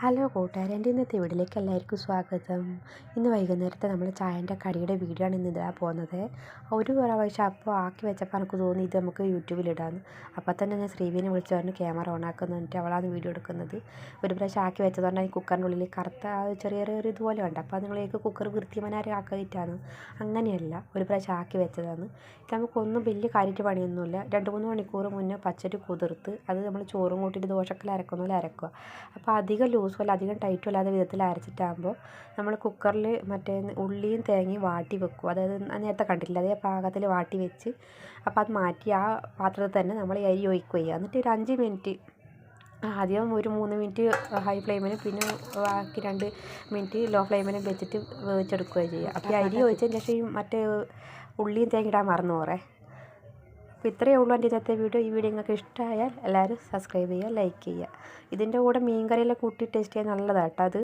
Hello കൂട്ടുകാരെ എന്റെ ഇന്നത്തെ വീട്ടിലേക്ക് എല്ലാവർക്കും സ്വാഗതം. ഇന്ന് വൈകുന്നേരത്തെ നമ്മൾ ചായന്റെ കടിയുടെ വീഡിയോ ആണ് ഇന്ന് ഇതാ പോകുന്നത്. ഒരു പ്രാവശ്യം അപ്പോൾ ആക്കി വെച്ചപ്പോൾ എനിക്ക് തോന്നി ഇത് നമുക്ക് യൂട്യൂബിലിടാമെന്ന് അപ്പോൾ തന്നെ ഞാൻ ശ്രീവിനെ വിളിച്ച് പറഞ്ഞു ക്യാമറ ഓൺ ആക്കുന്നിട്ട് അവളാണ് വീഡിയോ എടുക്കുന്നത്. ഒരു പ്രാവശ്യം ആക്കി വെച്ചതുകൊണ്ട് ഈ കുക്കറിന്റെ ഉള്ളിൽ കറുത്ത ചെറിയ ചെറിയ ഇതുപോലെ ഉണ്ട്. അപ്പോൾ നിങ്ങളേക്ക് കുക്കർ വൃത്തിമനാരെ ആക്കിയിട്ടാണ്. അങ്ങനെയല്ല ഒരു പ്രാവശ്യം ആക്കി വെച്ചതാണ്. ഇത് നമുക്കൊന്നും വലിയ കാര്യമായിട്ട് പണിയൊന്നുമില്ല. രണ്ട് മൂന്ന് മണിക്കൂർ മുന്നേ പച്ചരി കുതിർത്ത് അത് നമ്മൾ ചോറും കൂട്ടിയിട്ട് ദോശക്കൽ അരക്കുന്ന പോലെ അരക്കുക. അപ്പോൾ അധികം അല്ല അധികം ടൈറ്റും അല്ലാത്ത വിധത്തിൽ അരച്ചിട്ടാകുമ്പോൾ നമ്മൾ കുക്കറിൽ മറ്റേ ഉള്ളിയും തേങ്ങയും വാട്ടി വെക്കും. അതായത് നേരത്തെ കണ്ടിട്ടില്ല. അതേ പാകത്തിൽ വാട്ടി വെച്ച് അപ്പോൾ അത് മാറ്റി ആ പാത്രത്തിൽ തന്നെ നമ്മൾ ഈ അരി ഒഴിക്കുക ചെയ്യുക. എന്നിട്ട് ഒരു അഞ്ച് മിനിറ്റ് ആദ്യം ഒരു മൂന്ന് മിനിറ്റ് ഹൈ ഫ്ലെയിമിൽ പിന്നെ ബാക്കി രണ്ട് മിനിറ്റ് ലോ ഫ്ലെയിമിൽ വെച്ചിട്ട് വേവിച്ചെടുക്കുകയും ചെയ്യുക. അപ്പോൾ ഈ അരി ഒഴിച്ചതിന് ശേഷം ഈ മറ്റേ ഉള്ളിയും തേങ്ങ ഇടാൻ മറന്നു പോറേ അപ്പോൾ ഇത്രയേ ഉള്ളൂ എന്റെ ഇന്നത്തെ വീഡിയോ. ഈ വീഡിയോ നിങ്ങൾക്ക് ഇഷ്ടമായാൽ എല്ലാവരും സബ്സ്ക്രൈബ് ചെയ്യുക ലൈക്ക് ചെയ്യുക. ഇതിന്റെ കൂടെ മീൻ കറിയെല്ലാം കൂട്ടി ടേസ്റ്റ് ചെയ്യാൻ നല്ലതാണ് കേട്ടോ അത്.